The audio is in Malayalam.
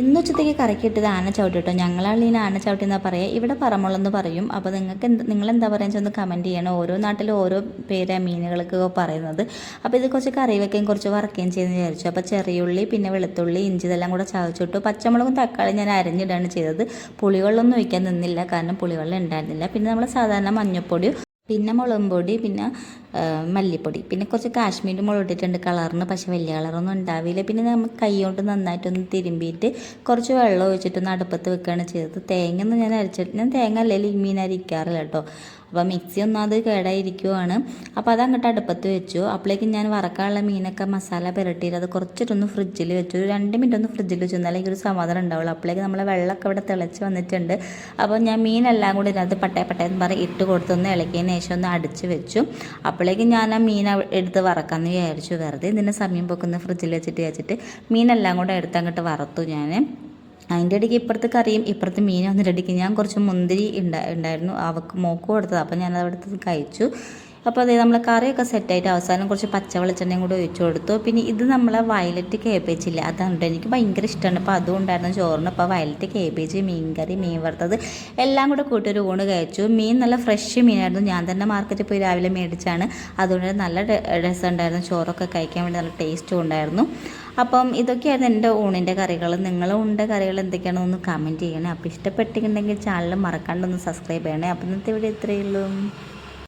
ഇന്ന് ഉച്ചത്തേക്ക് കറക്കിയിട്ടത് ആന ചവിട്ടി കേട്ടോ. ഞങ്ങളാളിന് ആന ചവിട്ടി എന്നാ പറയുക ഇവിടെ പറമുളെന്ന് പറയും. അപ്പോൾ നിങ്ങൾക്ക് നിങ്ങൾ എന്താ പറയുക ഒന്ന് കമന്റ് ചെയ്യണം. ഓരോ നാട്ടിലും ഓരോ പേരാ മീനുകൾക്ക് പറയുന്നത്. അപ്പോൾ ഇത് കുറച്ച് കറി വെക്കുകയും കുറച്ച് വറക്കുകയും ചെയ്യുന്ന വിചാരിച്ചു. അപ്പോൾ ചെറിയുള്ളി പിന്നെ വെളുത്തുള്ളി ഇഞ്ചി ഇതെല്ലാം കൂടെ ചവച്ചിട്ടു പച്ചമുളകും തക്കാളി ഞാൻ അരിഞ്ഞിടാണ് ചെയ്തത്. പുളിവെള്ളമൊന്നും ഒഴിക്കാൻ നിന്നില്ല. കാരണം പുളിവെള്ളം ഉണ്ടായിരുന്നില്ല. പിന്നെ നമ്മൾ സാധാരണ മഞ്ഞൾപ്പൊടിയും പിന്നെ മുളകും പൊടി പിന്നെ മല്ലിപ്പൊടി. പിന്നെ കുറച്ച് കാശ്മീരി മുളക് ഇട്ടിട്ടുണ്ട് കളറിന് പക്ഷെ വലിയ കളറൊന്നും ഉണ്ടാവില്ല. പിന്നെ നമുക്ക് കൈ കൊണ്ട് നന്നായിട്ടൊന്ന് തിരുമ്പിയിട്ട് കുറച്ച് വെള്ളം ഒഴിച്ചിട്ടൊന്ന് അടുപ്പത്ത് വെക്കുകയാണ് ചെയ്തത്. തേങ്ങ ഒന്നും ഞാൻ അരച്ചിട്ട് ഞാൻ തേങ്ങ അല്ലെങ്കിൽ മീൻ അരിക്കാറില്ല കേട്ടോ. അപ്പോൾ മിക്സി ഒന്നും അത് കേടായിരിക്കുവാണ്. അപ്പോൾ അത് അങ്ങോട്ട് അടുപ്പത്ത് വെച്ചു. അപ്പോഴേക്കും ഞാൻ വറക്കാനുള്ള മീനൊക്കെ മസാല പുരട്ടിയിട്ട് അത് കുറച്ചിട്ടൊന്ന് ഫ്രിഡ്ജിൽ വെച്ചു. ഒരു രണ്ട് മിനിറ്റ് ഒന്ന് ഫ്രിഡ്ജിൽ വെച്ചു. എന്നാലേ ഒരു സമാധാനം ഉണ്ടാവുള്ളൂ. അപ്പോഴേക്കും നമ്മളെ വെള്ളമൊക്കെ ഇവിടെ തിളച്ച് വന്നിട്ടുണ്ട്. അപ്പോൾ ഞാൻ മീനെല്ലാം കൂടി ഇതിനകത്ത് പട്ടയ പട്ടയെന്ന് പറഞ്ഞ് ഇട്ട് കൊടുത്തൊന്ന് ഇളക്കിയതിന് ശേഷം ഒന്ന് അടിച്ച് വെച്ചു. അപ്പോഴേക്കും ഞാൻ ആ മീൻ എടുത്ത് വറക്കാമെന്ന് വിചാരിച്ചു. വെറുതെ ഇതിന്റെ സമയം പൊക്കുന്ന ഫ്രിഡ്ജിൽ വെച്ചിട്ട് വെച്ചിട്ട് മീനെല്ലാം കൂടെ എടുത്ത് അങ്ങോട്ട് വറുത്തു ഞാൻ അതിന്റെ ഇടയ്ക്ക് ഇപ്പുറത്ത് കറിയും ഇപ്പുറത്ത് മീനും വന്നിട്ടിടയ്ക്ക് ഞാൻ കുറച്ച് മുന്തിരി ഉണ്ടാ ഉണ്ടായിരുന്നു അവക്ക് മോക്ക് കൊടുത്തത് അപ്പോൾ ഞാനത് അവിടുത്തെ കഴിച്ചു. അപ്പോൾ അതേ നമ്മൾ കറിയൊക്കെ സെറ്റായിട്ട് അവസാനം കുറച്ച് പച്ച വെളിച്ചെണ്ണയും കൂടി ഒഴിച്ചു കൊടുത്തു. പിന്നെ ഇത് നമ്മളെ വയലറ്റ് കേബേജ് ഇല്ല? അതുകൊണ്ട് എനിക്ക് ഭയങ്കര ഇഷ്ടമാണ് അപ്പോൾ അതുകൊണ്ടായിരുന്നു ചോറിന്. അപ്പോൾ വയലറ്റ് കേബേജ് മീൻകറി മീൻ വറുത്തത് എല്ലാം കൂടെ കൂട്ടി ഒരു ഊണ് കഴിച്ചു. മീൻ നല്ല ഫ്രഷ് മീനായിരുന്നു. ഞാൻ തന്നെ മാർക്കറ്റിൽ പോയി രാവിലെ മേടിച്ചാണ്. അതുകൊണ്ട് നല്ല രസമുണ്ടായിരുന്നു. ചോറൊക്കെ കഴിക്കാൻ വേണ്ടി നല്ല ടേസ്റ്റും ഉണ്ടായിരുന്നു. അപ്പം ഇതൊക്കെയായിരുന്നു എന്റെ ഊണിന്റെ കറികൾ. നിങ്ങളും ഊണിന്റെ കറികൾ എന്തൊക്കെയാണെന്ന് കമന്റ് ചെയ്യണേ. അപ്പോൾ ഇഷ്ടപ്പെട്ടിട്ടുണ്ടെങ്കിൽ ചാനൽ മറക്കാണ്ടൊന്ന് സബ്സ്ക്രൈബ് ചെയ്യണേ. അപ്പം ഇന്നത്തെ ഇവിടെ ഇത്രയേ ഉള്ളൂ.